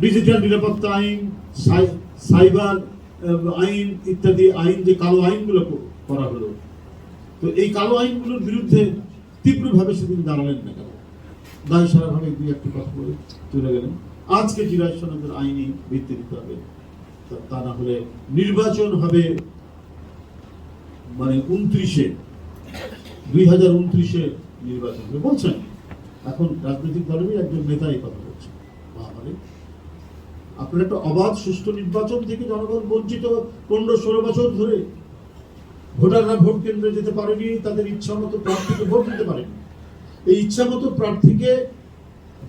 Digital নিরাপত্তা আইন cyber আইন ইত্যাদি আইন যে কালো আইনগুলো করা হলো। তো এই কালো আইনগুলোর বিরুদ্ধে তীব্রভাবে সেদিন দাঁড়ালেন না কেন? দায় সারাভাবে দুই একটি কথা বলে চলে গেলেন। আজকে জিরাজ সনদের আইনি ভিত্তি দিতে হবে, তা- না হলে নির্বাচন হবে মানে উনত্রিশে, দুই হাজার উনত্রিশে নির্বাচন হবে। বলছেন, এখন রাজনৈতিক দলেরই একজন নেতা এই কথা বলছেন বাবারে আপনার একটা অবাধ, সুষ্ঠু নির্বাচন থেকে জনগণ বঞ্চিত পনেরো, ষোলো বছর ধরে। ভোটাররা ভোট কেন্দ্রে যেতে পারেনি, তাদের ইচ্ছা মতো প্রার্থীকে ভোট দিতে পারেনি। এই ইচ্ছা মতো প্রার্থীকে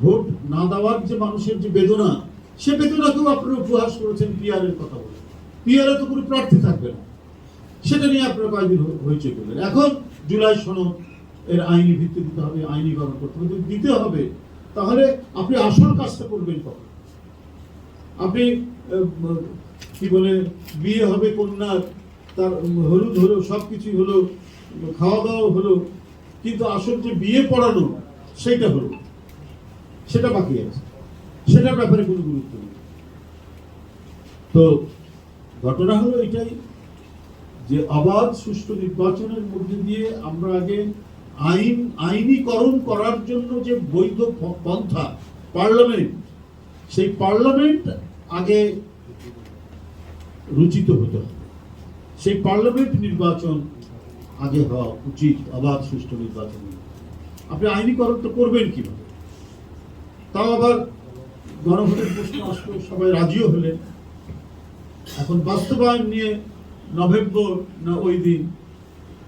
ভোট না দেওয়ার যে মানুষের যে বেদনা, সে বেদনাকেও আপনারা উপহাস করেছেন পিআর এর কথা বলে। পিআর তো কোনো প্রার্থী থাকবে না। সেটা নিয়ে আপনারা কয়েকদিন হ- হইচই করলেন। এখন জুলাই সনদ, এর আইনি ভিত্তি দিতে হবে, আইনি আইনীকরণ করতে হবে যদি দিতে হবে, তাহলে আপনি আসল কাজটা করবেন কখন? আপনি কি বলে, বিয়ে হবে কন্যার, তার হলুদ হলো সব কিছুই হলো খাওয়া দাওয়া হলো, কিন্তু আসল যে বিয়ে পড়ানো সেইটা হলো, সেটা বাকি আছে। সেটার ব্যাপারে কোনো গুরুত্ব নেই। তো, ঘটনা হলো এটাই যে অবাধ সুষ্ঠু নির্বাচনের মধ্যে দিয়ে আমরা আগে আইন, আইনীকরণ করার জন্য যে বৈধ পন্থা, পার্লামেন্ট সেই পার্লামেন্ট আগে রচিত হতে। হবে সেই পার্লামেন্ট নির্বাচন আগে হওয়া উচিত, অবাধ সুষ্ঠু নির্বাচন। আপনি আইনীকরণ তো করবেন কীভাবে? তাও আবার গণভোটের প্রশ্ন আসলো, সবাই রাজিও হলেন। এখন বাস্তবায়ন নিয়ে নভেম্বর না ওই দিন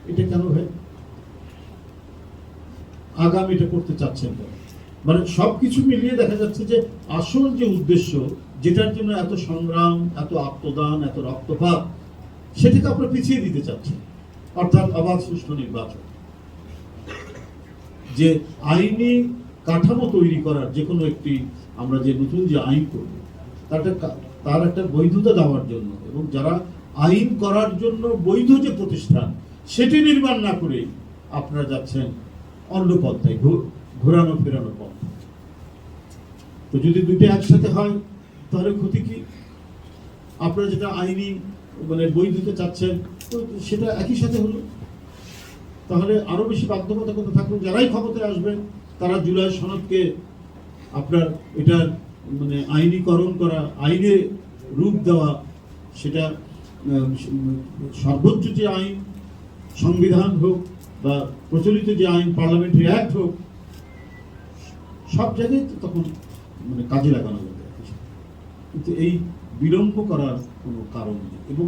এটা কেন ভাই আগাম এটা করতে চাচ্ছেন কেন? মানে সবকিছু মিলিয়ে দেখা যাচ্ছে যে আসল যে উদ্দেশ্য, যেটার জন্য এত সংগ্রাম, এত আত্মদান, এত রক্তপাত, সেটাকে আপনারা পিছিয়ে দিতে চাচ্ছেন। অর্থাৎ অবাধ সুষ্ঠু নির্বাচন। যে আইনি কাঠামো তৈরি করার যে কোনো একটি আমরা যে নতুন যে আইন করব, তার একটা তার একটা বৈধতা দেওয়ার জন্য এবং যারা আইন করার জন্য বৈধ যে প্রতিষ্ঠান, সেটি নির্মাণ না করে আপনারা যাচ্ছেন অন্য পথটাই ঘোরানো ফেরানো পথ। তো যদি দুটো একসাথে হয়, তাহলে ক্ষতি কি? আপনারা যেটা আইনি মানে বই দিতে চাচ্ছেন, তো সেটা একই সাথে হলো। তাহলে আরও বেশি বাধ্যবাধকতা থাকবে যারাই ক্ষমতায় আসবেন তারা জুলাই সনদকে আপনার এটার মানে আইনীকরণ করা, আইনে রূপ দেওয়া, সেটা সর্বোচ্চ যে আইন, সংবিধান হোক বা প্রচলিত যে আইন, পার্লামেন্টারি অ্যাক্ট হোক সব জায়গায় তো তখন মানে কাজে লাগানো যাবে কিন্তু এই বিলম্ব করার কোনো কারণ নেই। এবং